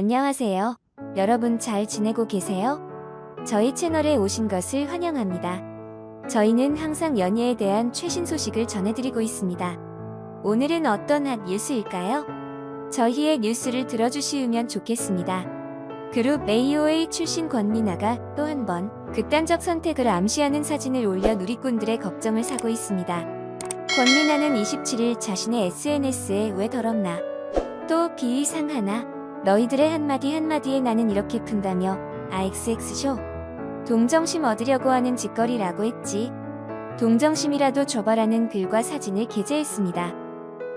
안녕하세요. 여러분 잘 지내고 계세요? 저희 채널에 오신 것을 환영합니다. 저희는 항상 연예에 대한 최신 소식을 전해드리고 있습니다. 오늘은 어떤 핫 뉴스일까요? 저희의 뉴스를 들어주시면 좋겠습니다. 그룹 AOA 출신 권미나가 또 한 번 극단적 선택을 암시하는 사진을 올려 누리꾼들의 걱정을 사고 있습니다. 권미나는 27일 자신의 SNS에 왜 더럽나 또 비이상하나 너희들의 한마디 한마디에 나는 이렇게 푼다며 아XX쇼 동정심 얻으려고 하는 짓거리라고 했지 동정심이라도 줘봐라는 글과 사진을 게재했습니다.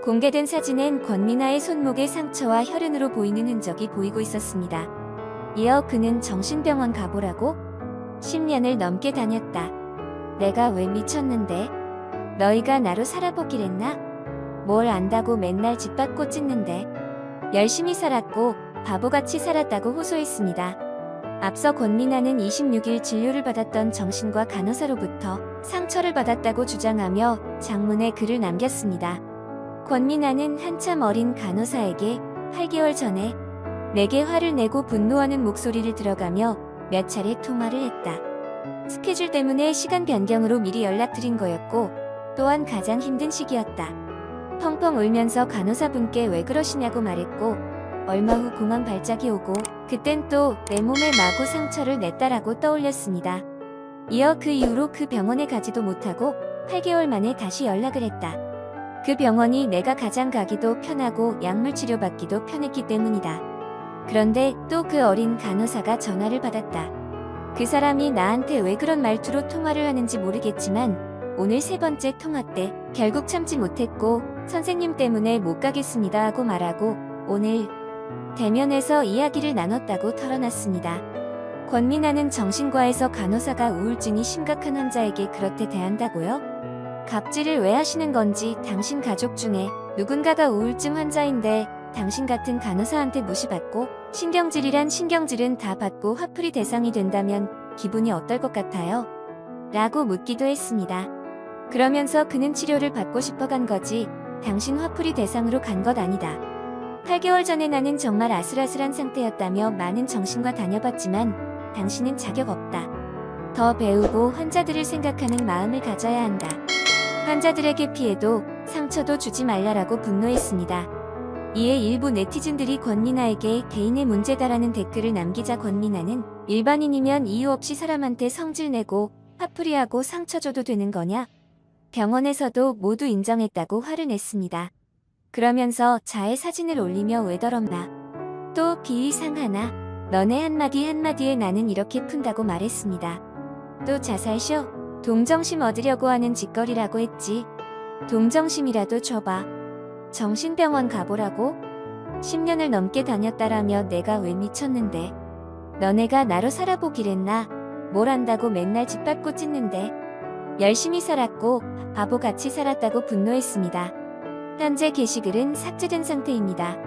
공개된 사진엔 권미나의 손목에 상처와 혈흔으로 보이는 흔적이 보이고 있었습니다. 이어 그는 정신병원 가보라고 10년을 넘게 다녔다. 내가 왜 미쳤는데? 너희가 나로 살아보기랬나? 뭘 안다고 맨날 짓밟고 찢는데? 열심히 살았고 바보같이 살았다고 호소했습니다. 앞서 권미나는 26일 진료를 받았던 정신과 간호사로부터 상처를 받았다고 주장하며 장문에 글을 남겼습니다. 권미나는 한참 어린 간호사에게 8개월 전에 내게 화를 내고 분노하는 목소리를 들어가며 몇 차례 통화를 했다. 스케줄 때문에 시간 변경으로 미리 연락드린 거였고 또한 가장 힘든 시기였다. 펑펑 울면서 간호사분께 왜 그러시냐고 말했고 얼마 후 공황 발작이 오고 그땐 또 내 몸에 마구 상처를 냈다라고 떠올렸습니다. 이어 그 이후로 그 병원에 가지도 못하고 8개월 만에 다시 연락을 했다. 그 병원이 내가 가장 가기도 편하고 약물 치료받기도 편했기 때문이다. 그런데 또 그 어린 간호사가 전화를 받았다. 그 사람이 나한테 왜 그런 말투로 통화를 하는지 모르겠지만 오늘 세 번째 통화 때 결국 참지 못했고 선생님 때문에 못 가겠습니다 하고 말하고 오늘 대면에서 이야기를 나눴다고 털어놨습니다. 권미나는 정신과에서 간호사가 우울증이 심각한 환자에게 그렇게 대한다고요? 갑질을 왜 하시는 건지 당신 가족 중에 누군가가 우울증 환자인데 당신 같은 간호사한테 무시받고 신경질이란 신경질은 다 받고 화풀이 대상이 된다면 기분이 어떨 것 같아요? 라고 묻기도 했습니다. 그러면서 그는 치료를 받고 싶어 간 거지 당신 화풀이 대상으로 간 것 아니다. 8개월 전에 나는 정말 아슬아슬한 상태였다며 많은 정신과 다녀봤지만 당신은 자격 없다. 더 배우고 환자들을 생각하는 마음을 가져야 한다. 환자들에게 피해도 상처도 주지 말라라고 분노했습니다. 이에 일부 네티즌들이 권미나에게 개인의 문제다라는 댓글을 남기자 권미나는 일반인이면 이유 없이 사람한테 성질내고 화풀이하고 상처 줘도 되는 거냐? 병원에서도 모두 인정했다고 화를 냈습니다. 그러면서 자해 사진을 올리며 왜 더럽나? 또 비이상하나? 너네 한마디 한마디에 나는 이렇게 푼다고 말했습니다. 또 자살쇼? 동정심 얻으려고 하는 짓거리라고 했지. 동정심이라도 줘봐. 정신병원 가보라고? 10년을 넘게 다녔다라며 내가 왜 미쳤는데? 너네가 나로 살아보기랬나? 뭘 안다고 맨날 짓밟고 찢는데? 열심히 살았고 바보같이 살았다고 분노했습니다. 현재 게시글은 삭제된 상태입니다.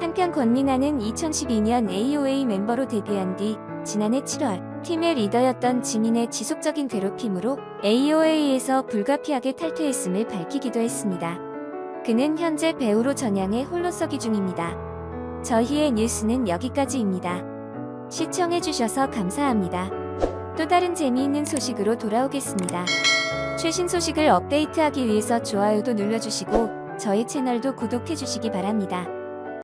한편 권민아는 2012년 AOA 멤버로 데뷔한 뒤 지난해 7월 팀의 리더였던 지민의 지속적인 괴롭힘으로 AOA에서 불가피하게 탈퇴했음을 밝히기도 했습니다. 그는 현재 배우로 전향해 홀로 서기 중입니다. 저희의 뉴스는 여기까지입니다. 시청해주셔서 감사합니다. 또 다른 재미있는 소식으로 돌아오겠습니다. 최신 소식을 업데이트하기 위해서 좋아요도 눌러주시고 저희 채널도 구독해주시기 바랍니다.